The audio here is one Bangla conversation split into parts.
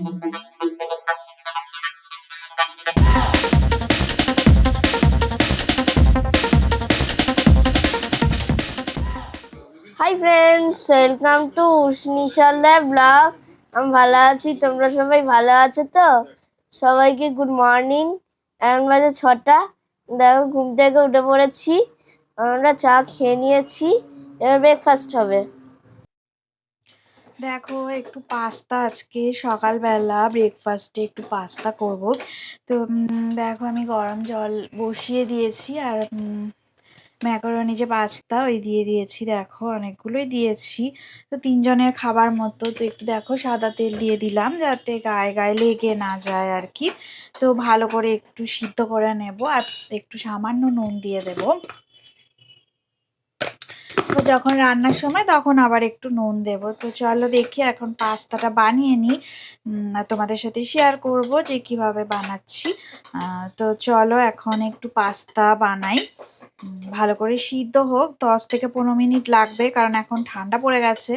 Hi friends welcome to Nishalla blog আমি ভালো আছি তোমরা সবাই ভালো আছো তো? সবাইকে গুড মর্নিং এখন বাজে ছটা। দেখো, ঘুম থেকে উঠে পড়েছি। আমরা চা খেয়ে নিয়েছি। এবার ব্রেকফাস্ট হবে। দেখো, একটু পাস্তা আজকে সকালবেলা ব্রেকফাস্টে একটু পাস্তা করব। তো দেখো, আমি গরম জল বসিয়ে দিয়েছি আর ম্যাকারনি যে পাস্তা, ওই দিয়ে দিয়েছি। দেখো, অনেকগুলোই দিয়েছি। তো, তিনজনের খাবার মতো। তো, একটু দেখো, সাদা তেল দিয়ে দিলাম যাতে গায়ে গায়ে লেগে না যায় আর কি। তো, ভালো করে একটু সিদ্ধ করে নেব আর একটু সামান্য নুন দিয়ে দেবো। যখন রান্নার সময় তখন আবার একটু নুন দেব। তো চলো দেখি এখন পাস্তাটা বানিয়ে নিই। তোমাদের সাথে শেয়ার করব যে কীভাবে বানাচ্ছি। তো চলো এখন একটু পাস্তা বানাই। ভালো করে সিদ্ধ হোক। দশ থেকে পনেরো মিনিট লাগবে কারণ এখন ঠান্ডা পড়ে গেছে।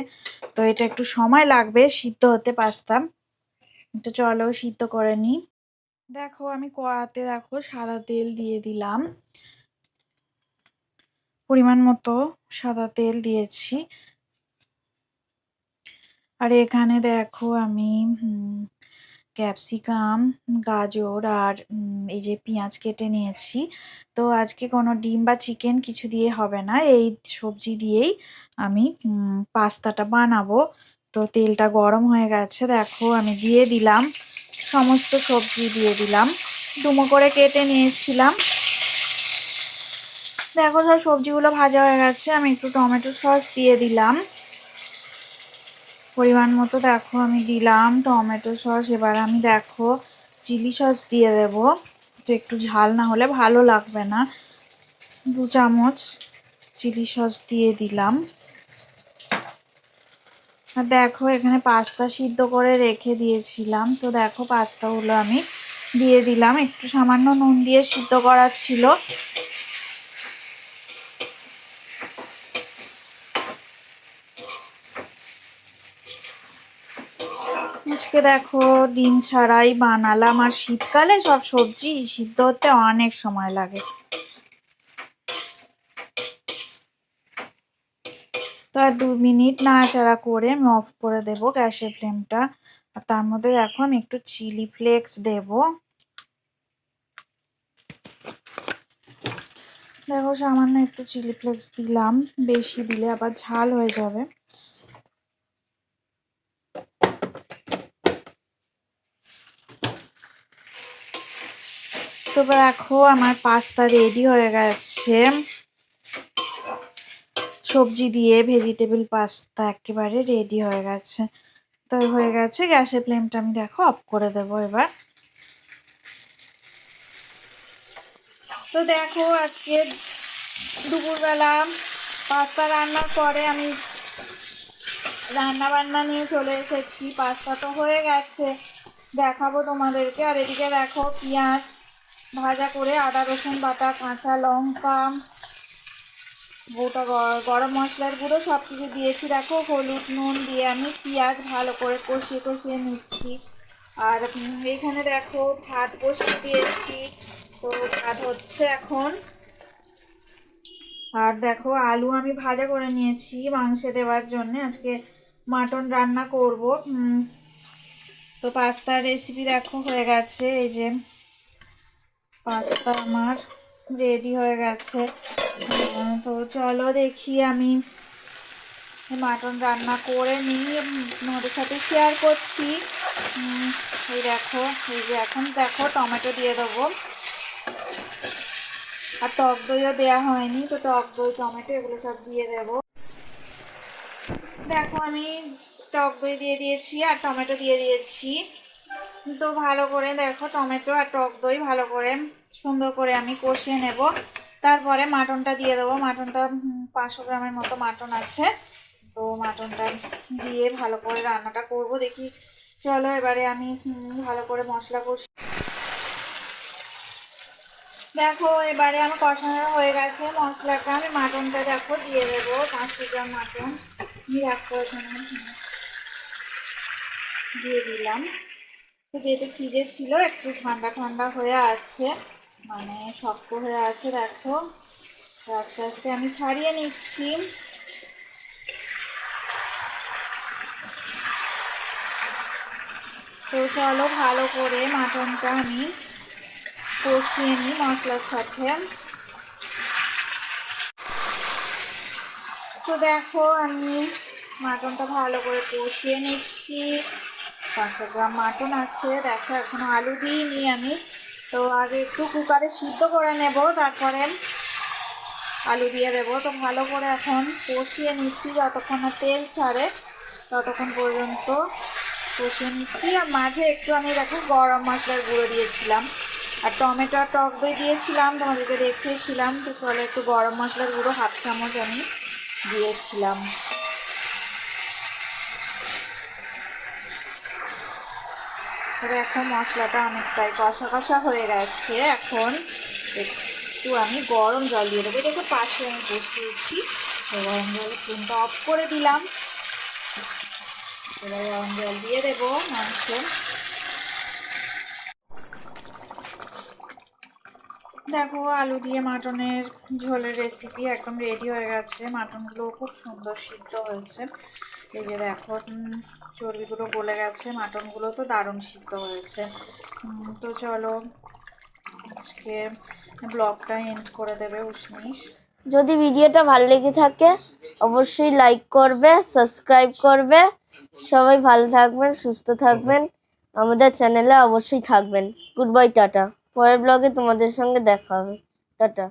তো এটা একটু সময় লাগবে সিদ্ধ হতে পাস্তা। তো চলো সিদ্ধ করে নিই। দেখো আমি কড়াতে দেখো সাদা তেল দিয়ে দিলাম। পরিমাণ মতো সাদা তেল দিয়েছি। আর এখানে দেখো আমি ক্যাপসিকাম, গাজর আর এই যে পেঁয়াজ কেটে নিয়েছি। তো আজকে কোনো ডিম বা চিকেন কিছু দিয়ে হবে না। এই সবজি দিয়েই আমি পাস্তাটা বানাবো। তো তেলটা গরম হয়ে গেছে। দেখো আমি দিয়ে দিলাম, সমস্ত সবজি দিয়ে দিলাম। ডুমো করে কেটে নিয়েছিলাম। দেখো সব সবজিগুলো ভাজা হয়ে গেছে, আমি একটু টমেটো সস দিয়ে দিলাম। পরিমাণ মতো দেখো আমি দিলাম টমেটো সস, এবার আমি দেখো চিলি সস দিয়ে দেব। তো একটু ঝাল না হলে ভালো লাগবে না। দু চামচ চিলি সস দিয়ে দিলাম। আর দেখো এখানে পাস্তা সিদ্ধ করে রেখে দিয়েছিলাম, তো দেখো পাস্তাগুলো আমি দিয়ে দিলাম। একটু সামান্য নুন দিয়ে সিদ্ধ করা ছিল আজকে দেখো ডিম ছাড়াই বানালাম আর শীতকালে সব সবজি সিদ্ধ হতে অনেক সময় লাগে। তো আর দু মিনিট নাড়াচাড়া করে আমি অফ করে দেব গ্যাসের ফ্লেমটা। আর তার মধ্যে দেখো আমি একটু চিলি ফ্লেক্স দেব। দেখো সামান্য একটু চিলি ফ্লেক্স দিলাম, বেশি দিলে আবার ঝাল হয়ে যাবে। তো দেখো আমার পাস্তা রেডি হয়ে গেছে। সবজি দিয়ে ভেজিটেবল পাস্তা একেবারে রেডি হয়ে গেছে। তো হয়ে গেছে, গ্যাসের ফ্লেমটা আমি দেখো অফ করে দেব এবার। তো দেখো আজকে দুপুরবেলা পাস্তা রান্নার পরে আমি রান্না বান্না নিয়ে চলে এসেছি। পাস্তা তো হয়ে গেছে, দেখাবো তোমাদেরকে। আর এদিকে দেখো পেঁয়াজ ভাজা করে আদা, রসুন বাটা, কাঁচা লঙ্কা, গোটা গরম মশলার গুঁড়ো সব কিছু দিয়েছি। দেখো, হলুদ, নুন দিয়ে আমি পেঁয়াজ ভালো করে কষিয়ে কষিয়ে নিচ্ছি। আর এখানে দেখো, ভাত বসিয়ে দিয়েছি। তো ভাত হচ্ছে এখন, আর দেখো, আলু আমি ভাজা করে নিয়েছি মাংসে দেওয়ার জন্য। আজকে মাটন রান্না করব। তো পাস্তার রেসিপি দেখো হয়ে গেছে, এই যে। পাস্তা আমার রেডি হয়ে গেছে। তো চলো দেখি আমি মাটন রান্না করে নিয়ে তোমাদের সাথে শেয়ার করছি। এই দেখো, এই যে এখন দেখো টমেটো দিয়ে দেবো। আর টক দইও দেওয়া হয়নি, তো টক দই, টমেটো এগুলো সব দিয়ে দেবো। দেখো আমি টক দই দিয়ে দিয়েছি আর টমেটো দিয়ে দিয়েছি। তো ভালো করে দেখো টমেটো আর টক দই ভালো করে সুন্দর করে আমি কষিয়ে নেব। তারপরে মাটনটা দিয়ে দেবো। মাটনটা পাঁচশো গ্রামের মতো মাটন আছে। তো মাটনটা দিয়ে ভালো করে রান্নাটা করব। দেখি, চলো এবারে আমি ভালো করে মশলা কষি দেখো, এবারে আমার কষানো হয়ে গেছে মশলাটা। আমি মাটনটা দেখো দিয়ে দেবো পাঁচশো গ্রাম মাটন। এখানে। দিয়ে দিলাম। যেহেতু ফ্রিজে ছিল, একটু ঠান্ডা ঠান্ডা হয়ে আছে মানে শক্ত হয়ে আছে, দেখো। আস্তে আস্তে আমি ছাড়িয়ে নিচ্ছি। তো চলো ভালো করে মাটনটা আমি কষিয়ে নিই মশলার সাথে। তো দেখো, আমি মাটনটা ভালো করে কষিয়ে নিচ্ছি। পাঁচশো গ্রাম মাটন আছে। দেখো, এখনও আলু দিইনি আমি। তো আগে একটু কুকারে সিদ্ধ করে নেব, তারপরে আলু দিয়ে দেবো। তো ভালো করে এখন কষিয়ে নিচ্ছি যতক্ষণ না তেল ছাড়ে, ততক্ষণ পর্যন্ত কষিয়ে নিচ্ছি। আর মাঝে একটু আমি দেখো গরম মশলার গুঁড়ো দিয়েছিলাম। আর টমেটো টক দই দিয়েছিলাম, তোমাদেরকে দেখিয়েছিলাম। তো চলে একটু গরম মশলার গুঁড়ো হাফ চামচ আমি দিয়েছিলাম। দেখো মশলাটা অনেকটাই কষা কষা হয়ে গেছে। এখন একটু আমি গরম জল দিয়ে দেবো। দেখো পাশে আমি বসিয়েছি। গরম জলের ফ্লেমটা অফ করে দিলাম। এবার গরম জল দিয়ে দেবো মাংস দেখো, আলু দিয়ে মাটনের ঝোলের রেসিপি একদম রেডি হয়ে গেছে। মাটনগুলো খুব সুন্দর সিদ্ধ হয়েছে। এই যে দেখো চর্বিগুলো গলে গেছে। মাটনগুলো তো দারুণ সিদ্ধ হয়েছে। তো চলো, আজকে ব্লগটা এন্ড করে দেবে উষ্মিশ যদি ভিডিওটা ভালো লেগে থাকে, অবশ্যই লাইক করবে সাবস্ক্রাইব করবে। সবাই ভালো থাকবেন, সুস্থ থাকবেন। আমাদের চ্যানেলে অবশ্যই থাকবেন। গুড বাই টাটা। পরের ব্লগে তোমাদের সঙ্গে দেখা হবে। টাটা।